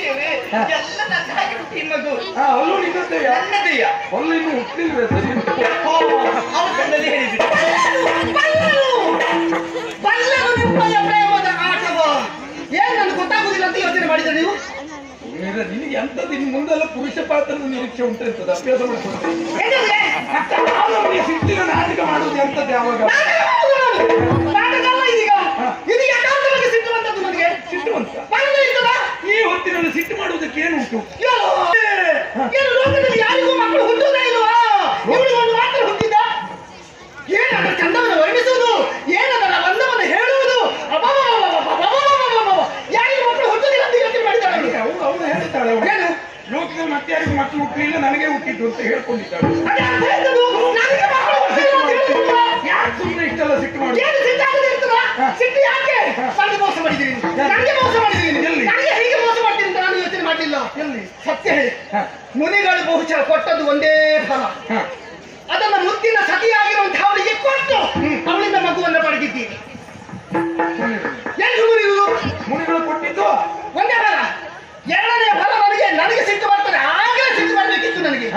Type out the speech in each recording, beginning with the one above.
ಎಲ್ಲ ನನ್ನ ಹಾಗೆ ಹುಟ್ಟಿ ಮಗು ಅಲ್ಲೂ ನಿನ್ನದೆಯ ನನ್ನದೆಯ ಅಲ್ಲೂ ಇನ್ನು ಹುಟ್ಟಿಲ್ವೇ ಸರಿ ಓ, ಅವ್ರ ಕಣ್ಣಲ್ಲಿ ನಿಮ್ಮಯ ಪ್ರೇಮದ ಆಟವ. ಏನ್ ನನ್ಗೆ ಗೊತ್ತಾಗುದಿಲ್ಲ ಅಂತ ಯೋಚನೆ ಮಾಡಿದ ನೀವು? ನಿನಗೆ ಎಂತದ್ದು ಇನ್ನು ಮುಂದೆಲ್ಲ ಪುರುಷ ಪಾತ್ರದ ನಿರೀಕ್ಷೆ ಉಂಟಂತದ ಅಭ್ಯಾಸ ಮಾಡ್ಕೊಂಡು ಸಿಟ್ಟಿನ ನಾಟಕ ಮಾಡುವುದು ಎಂತದ್ದು ಯಾವಾಗ? ಏನು ಲೋಕದಲ್ಲಿ ಯಾರಿಗೂ ಮಕ್ಕಳು ಒಂದು ಮಾತ್ರ ಹುಟ್ಟಿದ್ದ? ಏನದರ ಚಂದವನ್ನು ವರ್ಣಿಸುವುದು? ಏನದರ ಬಂಧವನ್ನು ಹೇಳುವುದು? ಯಾರಿಗೂ ಮಕ್ಕಳು ಹುಟ್ಟುವುದಿಲ್ಲ ಅಂತ ಯೋಚನೆ ಮಾಡಿದ್ದಾಳೆ ಅವಳು. ಅವಳು. ಹೇಳ್ತಾಳೆ ಲೋಕದಲ್ಲಿ ಮತ್ತೆ ಯಾರಿಗೂ ಮಕ್ಕಳು ನನಗೆ ಹುಟ್ಟಿದ್ದು ಅಂತ ಹೇಳ್ಕೊಂಡಿದ್ದಾಳೆ ಯಾರು ಸುಮ್ಮನೆ ಇಷ್ಟೆಲ್ಲ ಸಿಟ್ಟು ಮಾಡಿ ಸಿಟ್ಟು ಯಾಕೆ? ನನಗೆ ಮೋಸ ಮಾಡಿದ್ದೀನಿ ಮೋಸ ಮಾಡಿದ್ದೀನಿ ಹೀಗೆ ಮೋಸ ಮಾಡ್ತೀನಿ ಮಾಡಲಿಲ್ಲ ಎಲ್ಲಿ? ಸತ್ಯ ಹೇಳಿ. ಮುನಿಗಳು ಬಹುಶಃ ಕೊಟ್ಟದ್ದು ಒಂದೇ ಫಲ. ಅದನ್ನ ಮುತ್ತಿನ ಸತಿಯಾಗಿರುವಂತಹ ಅವಳಿಗೆ ಕೊಟ್ಟು ಅವಳಿಂದ ಮಗುವನ್ನ ಪಡೆದಿದ್ದೀರಿ ಎಲ್ಲಿ ಮುನಿಗಳು? ಮುನಿಗಳು ಕೊಟ್ಟಿದ್ದು? ಒಂದೇ ಫಲ. ಎರಡನೇ ಫಲ ನನಗೆ ನನಗೆ ಸಿಟ್ಟು ಬರ್ತದೆ. ಆಗಲೇ ಸಿಟ್ಟು ಬರಬೇಕಿತ್ತು ನನಗೆ.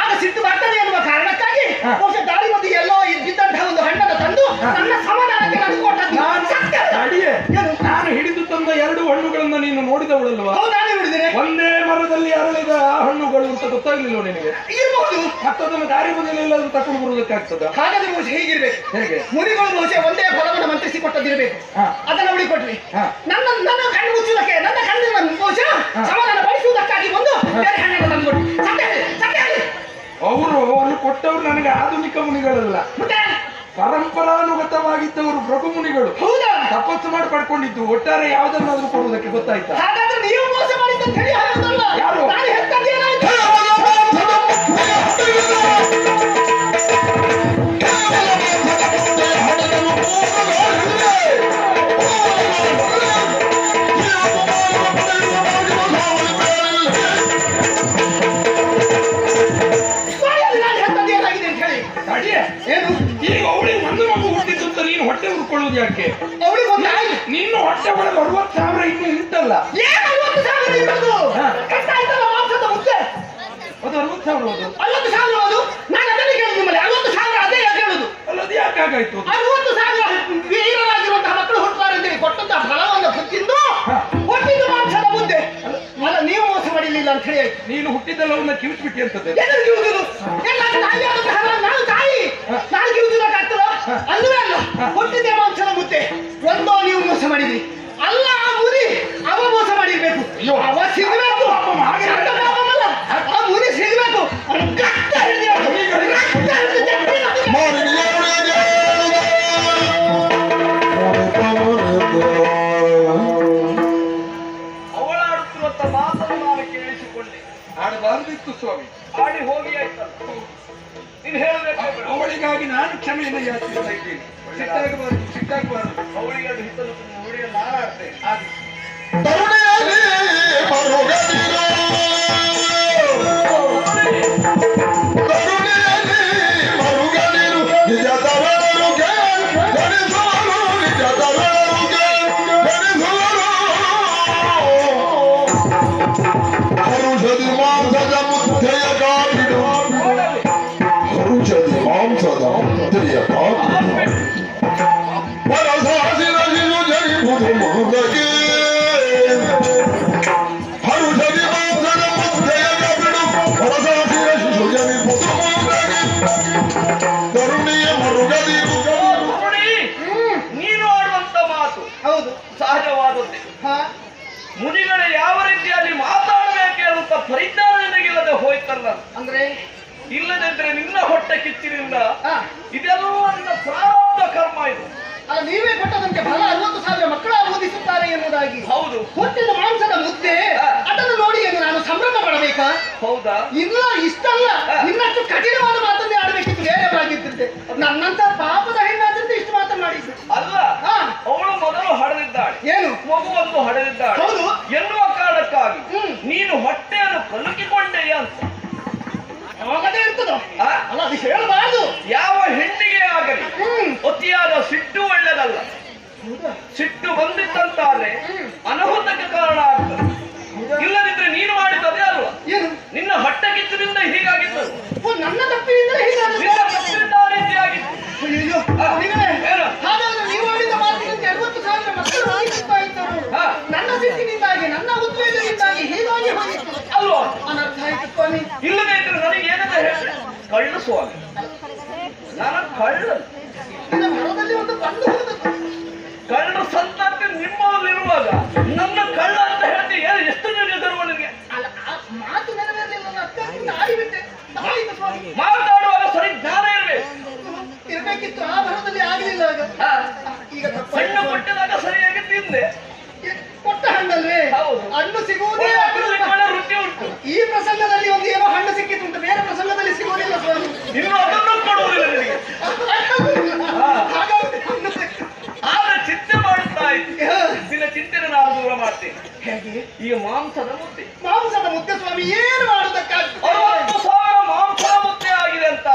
ಆಗ ಸಿಟ್ಟು ಬರ್ತದೆ ಎನ್ನುವ ಕಾರಣಕ್ಕಾಗಿ. ಬಹುಶಃ ದಾರಿ ಮಧ್ಯೆ ಎಲ್ಲೋ ಇದ್ದಂತಹ ಒಂದು ಹಣ್ಣದ ತಂದು ನನ್ನ ಸಮಾಧಾನಕ್ಕೆ ನಾನು ಕೊಟ್ಟದ್ದು? ನಾನು ಹಿಡಿದು ತಂದ ಎರಡು ಹಣ್ಣುಗಳನ್ನು ನೀನು ನೋಡಿದವಳಲ್ವಾ? ಅಂತ ನಿಮಗೆ. ನಿನಗೆ ಇರಬಹುದು ಮತ್ತೊಂದನ್ನು ದಾರಿ ಬದಿಯಲ್ಲಿ ಎಲ್ಲಾದ್ರೂ ತಕೊಂಡು ಬರುವುದಕ್ಕಾಗ್ತದ ಹಾಗಾದ್ರೆ ಬಹುಶಃ ಹೀಗಿರ್ಬೇಕು. ಹೇಗೆ? ಮುನಿಗಳು ಬಹುಶಃ ಒಂದೇ ಫಲವನ್ನು ಮಂತ್ರಿಸಿ ಕೊಟ್ಟದಿರಬೇಕು. ಅದನ್ನ ಅವಳಿಗೆ ಕೊಟ್ವಿ ನನ್ನ ನನ್ನ ಕಣ್ಣು ಮುಚ್ಚುವುದಕ್ಕೆ ನನ್ನ ಕಣ್ಣಿನ ಬಹುಶಃ. ಸಮಾಧಾನ ಪಡಿಸುವುದಕ್ಕಾಗಿ ಬಂದು ಬೇರೆ ಹಣ್ಣನ್ನು ತಂದು ಅವರು ಅವನು ಕೊಟ್ಟವರು ನನಗೆ ಆಧುನಿಕ ಮುನಿಗಳಲ್ಲ. ಪರಂಪರಾನುಗತವಾಗಿದ್ದವರು ಪ್ರಭು ಮುನಿಗಳು. ಹೌದಾ? ತಪಸ್ಸು ಮಾಡಿ ಪಡ್ಕೊಂಡಿದ್ದು ಒಟ್ಟಾರೆ ಯಾವುದನ್ನಾದ್ರೂ ಕೊಡುವುದಕ್ಕೆ ಗೊತ್ತಾಯ್ತಾ? ಹಾಗಾದ್ರೆ ನೀವು ಮೋಸ ಮಾಡಿದ್ದ ಯಾರು? ಯಾಕೆ? ಅವಳಿಗೆ ಒಂದು ಆಯ್ತು ನೀನು ಹೊಟ್ಟೆ ಒಳಗೆ ಅರವತ್ತು ಸಾವಿರ ಇನ್ನೂ ಉಂಟಲ್ಲ ಏನು ಐವತ್ತು ಸಾವಿರ ಇರೋದು ಹ. ಕಟ್ಟಾಯ್ತಲ್ಲ ಮಾಂಸದ ಮುದ್ದೆ ಅದು ಅರವತ್ತು ಸಾವಿರ ಅದು. ಅರವತ್ತು ಸಾವಿರ ಅದು? ನಾನು ಅದನ್ನೇ ಕೇಳುದು ನಿಮ್ಮಲ್ಲಿ. ಐವತ್ತು ಸಾವಿರ ಅದೇ ಯಾಕೆ ಹೇಳುದು? ಅಲ್ಲ ಅದು ಯಾಕೆ ಆಗಾಯ್ತು? ಅರವತ್ತು ಸಾವಿರ ವೀರರಾಗಿರುವಂತಹ ಮಕ್ಕಳು ಹುಟ್ಟುತ್ತಾರೆ ಅಂತೇಳಿ ಕೊಟ್ಟಂತಹ ಫಲವನ್ನು ತಿಂದು. ಹೊಟ್ಟಿದ್ದು ಮಾಂಸದ ಮುದ್ದೆ ಅಲ್ಲ ನೀವು ಮೋಸ ಮಾಡಿರ್ಲಿಲ್ಲ ಅಂತ ಹೇಳಿ ನೀನು ಹುಟ್ಟಿದ್ದಲ್ಲ ಅವನ್ನ ಕಿವಿಸ್ಬಿಟ್ಟಿ ಅಂತದ್ದು? ಎಲ್ಲ ತಾಯಿ ಆದಂತಹ ನಾನು- ನಾನು ತಾಯಿ ನಾನು ಅಲ್ವೇ ಅಲ್ಲ ಕೊಟ್ಟಿದ್ದೆ ಮಾಂಸನ ಮುದ್ದೆ ಒಂದೋ ನೀವು ಮೋಸ ಮಾಡಿದ್ರಿ. ಅಲ್ಲ ಆ ಮುರಿ ಅವ ಮೋಸ ಮಾಡಿರ್ಬೇಕು. ಅವ ಸಿಗಬೇಕು. ಆ ಮುದಿ ಸಿಗಬೇಕು. ರಕ್ತ ಹಿಡಿದು ರಕ್ತ ಹಿಡಿದು ಆಡಬಾರ್ದಿತ್ತು ಸ್ವಾಮಿ. ಆಡಿ ಹೋಗಿ ಆಯ್ತಲ್ಲ. ಅವಳಿಗಾಗಿ ನಾನು ಕ್ಷಮೆಯನ್ನು ಯಾಚಿಸ್ತಾ ಇದ್ದೀನಿ ಸಿಟ್ಟಾಗಬಾರದು ಸಿಟ್ಟಾಗಬಾರದು ياشت ٿي ٿي چٽاڪ وارو چٽاڪ ಸಹಜವಾದದ್ದೇ ಹಾ? ಮುನಿಗಳು ಯಾವ ರೀತಿಯಲ್ಲಿ ಮಾತಾಡಬೇಕು ಅಂತ ಪರಿಜ್ಞಾನ ನಿನಗಿಲ್ಲದೆ ಹೋಯ್ತಲ್ಲ. ಅಂದ್ರೆ? ಇಲ್ಲದಿದ್ರೆ ನಿನ್ನ ಹೊಟ್ಟೆ ಕಿಚ್ಚಿನಿಂದ ಹಾ. ಇದೆಲ್ಲ ಪ್ರಾರಂಭ ಕರ್ಮ ಇದು. ನೀವೇ ಕೊಟ್ಟದಂತೆ ಬಹಳ ಅರವತ್ತು ಸಾವಿರ ಮಕ್ಕಳ ಓದಿಸುತ್ತಾರೆ ಎನ್ನುವುದಾಗಿ. ಹೌದು. ಹುಟ್ಟಿದ ಮಾಂಸದ ಮುದ್ದೆ ಅದನ್ನು ನೋಡಿ ಎಂದು ನಾನು ಸಂಭ್ರಮ ಪಡಬೇಕಾ? ಹೌದಾ? ಇಲ್ಲ ಇಷ್ಟಲ್ಲ. ಇನ್ನಷ್ಟು ಕಠಿಣವಾದ ಮಾತನ್ನೇ ಆಡಬೇಕಿತ್ತು ನೇರವಾಗಿದ್ದಿದ್ದೆ ನನ್ನಂತ ಪಾಪದ ಏನು? ಮಗುವನ್ನು ಹೌದು. ಎನ್ನುವ ಕಾರಣಕ್ಕಾಗಿ ನೀನು ಹೊಟ್ಟೆಯನ್ನು ಕಲುಕಿಕೊಂಡೆಯ ಅಂತ. ಅಲ್ಲ ಅದು ಹೇಳಬಾರದು. ಯಾವ ಹೆಣ್ಣಿಗೆ ಆಗಲಿ ಅತಿಯಾದ ಸಿಟ್ಟು ಒಳ್ಳೆಯದಲ್ಲ. ಸಿಟ್ಟು ಬಂದಿತ್ತಂತಾದ್ರೆ ಅನಹುತಕ್ಕೆ ಕಾರಣ ಆಗ್ತದೆ. ಇಲ್ಲದಿದ್ರೆ ನೀನು ಮಾಡಿದ್ದೇ ಅಲ್ವಾ? ನಿನ್ನ ಹೊಟ್ಟೆ ಕಿಚ್ಚದಿಂದ ಹೀಗಾಗಿತ್ತು. ನನ್ನ ತಪ್ಪಿನಿಂದ ಹೀಗಾಗಿತ್ತು ಸ್ವಾಮಿ ಇಲ್ಲದೆ ಇದ್ರೆ ನನಗೆ ಏನಂತ ಹೇಳಿ? ಕಳ್ಳು ಸ್ವಾಮಿ. ನಾನು ಕಳ್ಳು. ಒಂದು ಬಂದು ಕಳ್ಳ ಸಂತತಿ ನಿಮ್ಮಲ್ಲಿರುವಾಗ ನನ್ನ ಕಳ್ಳ ಅಂತ ಹೇಳ್ತಿ ಏನು ಎಷ್ಟು ಗರ್ವ ನಿನಗೆ? ಮಾತಾಡುವಾಗ ಸರಿ ಜ್ಞಾನ ಇರಬೇಕು. ಇರಬೇಕಿತ್ತು ಆ ಭರದಲ್ಲಿ ಆಗಲಿಲ್ಲ ಈಗ ಸಣ್ಣ. ಪುಟ್ಟದಾಗ ಸರಿಯಾಗಿ ತಿಂದೆ. ಕೊಟ್ಟ ಹಣ್ಣಲ್ವೇ? ಹೌದು. ಹಣ್ಣು ಸಿಗುವುದೇ ರುಚಿ ಉಂಟು. ಈ ಪ್ರಸಂಗದಲ್ಲಿ ಒಂದು ಏನೋ ಹಣ್ಣು ಸಿಕ್ಕಿತ್ತು ಬೇರೆ ಪ್ರಸಂಗದಲ್ಲಿ ಸಿಗೋದಿಲ್ಲ ಸ್ವಾಮಿ ಇನ್ನು ಅದನ್ನು ಕೊಡುವುದಿಲ್ಲ ನಿನಗೆ ಹಾ. ಹಾಗಾಗಿ ಹಣ್ಣು ಸಿಕ್ಕಿತು. ಆದ್ರೆ ಚಿಂತೆ ಮಾಡುತ್ತಾ ಇದ್ದೆ ನಿನ್ನ ಚಿಂತನೆ ನಾನು ದೂರ ಮಾಡ್ತೇನೆ ಹೇಗೆ ಈಗ ಮಾಂಸದ ಮುದ್ದೆ ಮಾಂಸದ ಮುದ್ದೆ ಸ್ವಾಮಿ ಏನು ಮಾಡುವುದಕ್ಕಾಗ್ತದೆ ಅರವತ್ತು ಸಾವಿರ ಮಾಂಸದ ಮುದ್ದೆ ಆಗಿದೆ ಅಂತ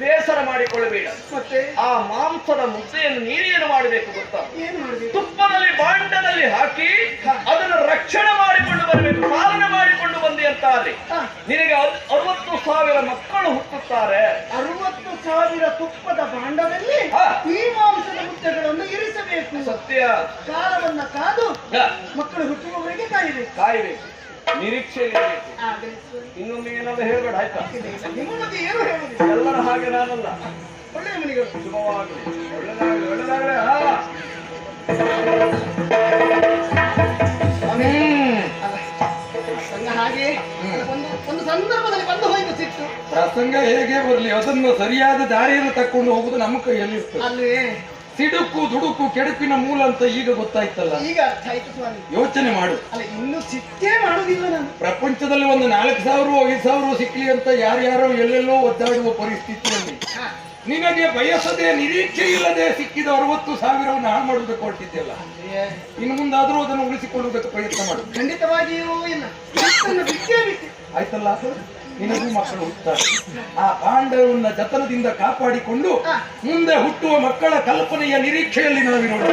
ಬೇಸರ ಮಾಡಿಕೊಳ್ಳಬೇಡ ಮತ್ತೆ? ಆ ಮಾಂಸದ ಮುದ್ದೆಯನ್ನು ನೀನೇನು ಮಾಡಬೇಕು ಗೊತ್ತಾ? ತುಪ್ಪದಲ್ಲಿ ಬಾಂಡದಲ್ಲಿ ಹಾಕಿ ಅದನ್ನು ರಕ್ಷಣೆ ಮಾಡಿಕೊಂಡು ಬರಬೇಕು ಪಾಲನೆ ಮಾಡಿಕೊಂಡು ಬಂದಿ ಅಂತ ಅಲ್ಲಿ. ನಿನಗೆ ಅರವತ್ತು ಸಾವಿರ ಮಕ್ಕಳು ಹುಟ್ಟುತ್ತಾರೆ. ಅರವತ್ತು ಸಾವಿರ ತುಪ್ಪದ ಬಾಂಡದಲ್ಲಿ ಈ ಮಾಂಸದ ಮುದ್ದೆಗಳನ್ನು ಇರಿಸಬೇಕು. ಸತ್ಯ. ಕಾಲವನ್ನ ಕಾದು ಮಕ್ಕಳು ಹುಟ್ಟುವವರೆಗೆ ಕಾಯಬೇಕು. ಕಾಯಬೇಕು. ನಿರೀಕ್ಷೆಯಲ್ಲಿರಬೇಕು ಏನಾದ್ರು ಹೇಳ್ಬೇಡ ಆಯ್ತಾ? ನಿಮ್ಮ ಬಗ್ಗೆ ಏನು ಹೇಳುವುದಿಲ್ಲ. ಎಲ್ಲರ ಹಾಗೆ ನಾನಲ್ಲ. ಒಳ್ಳೆಯ ಮನೆಗಳು. ಶುಭವಾಗಲಿ ಒಳ್ಳೆದಾಗಲಿ ಒಳ್ಳೆದಾಗಲಿ. ಪ್ರಸಂಗ ಹಾಗೆ ಒಂದು ಒಂದು ಸಂದರ್ಭದಲ್ಲಿ ಬಂದು ಹೋಯ್ತು ಸಿಟ್ಟು. ಪ್ರಸಂಗ ಹೇಗೆ ಬರಲಿ ಅದನ್ನು ಸರಿಯಾದ ದಾರಿಯನ್ನು ತಕೊಂಡು ಹೋಗುದು ನಮ್ಮ ಕೈಯಲ್ಲಿ ಇರ್ತದೆ ಅಲ್ವೇ ಸಿಡುಕು ದುಡುಕು ಕೆಡುಕಿನ ಮೂಲ ಅಂತ ಈಗ ಗೊತ್ತಾಯ್ತಲ್ಲ. ಈಗ ಅರ್ಥ ಆಯ್ತು ಸ್ವಾಮಿ ಯೋಚನೆ ಮಾಡು. ಅಲ್ಲ ಇನ್ನು ಸಿಟ್ಟೇ ಮಾಡುವುದಿಲ್ಲ ನಾನು. ಪ್ರಪಂಚದಲ್ಲಿ ಒಂದು ನಾಲ್ಕು ಸಾವಿರ ಐದು ಸಾವಿರ ಸಿಕ್ಲಿ ಅಂತ ಯಾರ್ಯಾರೋ ಎಲ್ಲೆಲ್ಲೋ ಒದ್ದಾಡುವ ಪರಿಸ್ಥಿತಿಯಲ್ಲಿ. ನಿನಗೆ ಬಯಸದೆ ನಿರೀಕ್ಷೆ ಇಲ್ಲದೆ ಸಿಕ್ಕಿದ ಅರವತ್ತು ಸಾವಿರವನ್ನು ಹಾಳು ಮಾಡುವುದಕ್ಕೆ ಹೊರಟಿದ್ದೆಲ್ಲ ಇನ್ನು ಮುಂದಾದರೂ ಅದನ್ನು ಉಳಿಸಿಕೊಳ್ಳುವುದಕ್ಕೆ ಪ್ರಯತ್ನ ಮಾಡು. ಖಂಡಿತವಾಗಿಯೂ ಆಯ್ತಲ್ಲ? ನಿನಗೂ ಮಕ್ಕಳು ಹುಟ್ಟುತ್ತಾರೆ ಆ ಪಾಂಡವನ್ನ ಜತನದಿಂದ ಕಾಪಾಡಿಕೊಂಡು ಮುಂದೆ ಹುಟ್ಟುವ ಮಕ್ಕಳ ಕಲ್ಪನೆಯ ನಿರೀಕ್ಷೆಯಲ್ಲಿ ನಾವಿರೋಣ.